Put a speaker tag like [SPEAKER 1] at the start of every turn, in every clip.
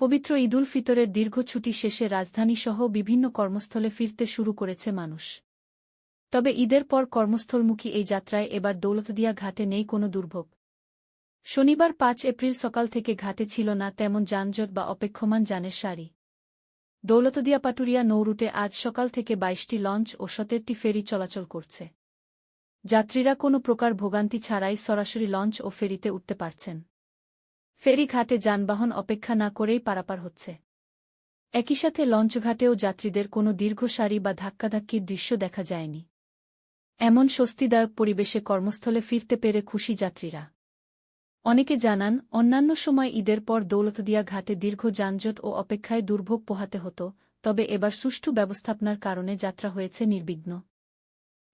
[SPEAKER 1] পবিত্র ঈদুল ফিতরের দীর্ঘ ছুটি শেষে রাজধানীসহ বিভিন্ন কর্মস্থলে ফিরতে শুরু করেছে মানুষ। তবে ঈদের পর কর্মস্থলমুখী এই যাত্রায় এবার দৌলতদিয়া ঘাটে নেই কোনো দুর্ভোগ। শনিবার পাঁচ এপ্রিল সকাল থেকে ঘাটে ছিল না তেমন যানজট বা অপেক্ষমান যানের সারি। দৌলতদিয়া পাটুরিয়া নৌরুটে আজ সকাল থেকে বাইশটি লঞ্চ ও সতেরটি ফেরি চলাচল করছে। যাত্রীরা কোনো প্রকার ভোগান্তি ছাড়াই সরাসরি লঞ্চ ও ফেরিতে উঠতে পারছেন। ফেরি ঘাটে যানবাহন অপেক্ষা না করেই পারাপার হচ্ছে। একই সাথে লঞ্চঘাটেও যাত্রীদের কোনো দীর্ঘ সারি বা ধাক্কাধাক্কির দৃশ্য দেখা যায়নি। এমন স্বস্তিদায়ক পরিবেশে কর্মস্থলে ফিরতে পেরে খুশি যাত্রীরা। অনেকে জানান, অন্যান্য সময় ঈদের পর দৌলতদিয়া ঘাটে দীর্ঘ যানজট ও অপেক্ষায় দুর্ভোগ পোহাতে হতো, তবে এবার সুষ্ঠু ব্যবস্থাপনার কারণে যাত্রা হয়েছে নির্বিঘ্ন।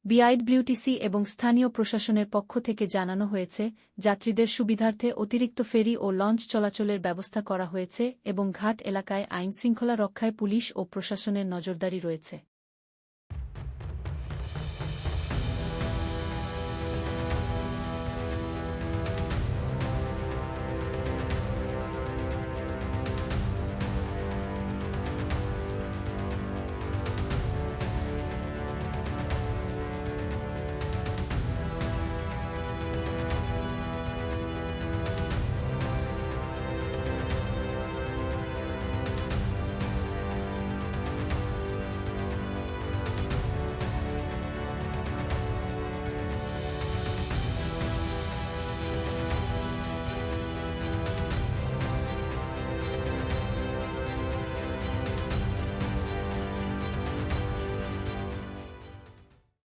[SPEAKER 1] বিআইডব্লিউটিসি এবং স্থানীয় প্রশাসনের পক্ষ থেকে জানানো হয়েছে, যাত্রীদের সুবিধার্থে অতিরিক্ত ফেরি ও লঞ্চ চলাচলের ব্যবস্থা করা হয়েছে এবং ঘাট এলাকায় আইনশৃঙ্খলা রক্ষায় পুলিশ ও প্রশাসনের নজরদারি রয়েছে।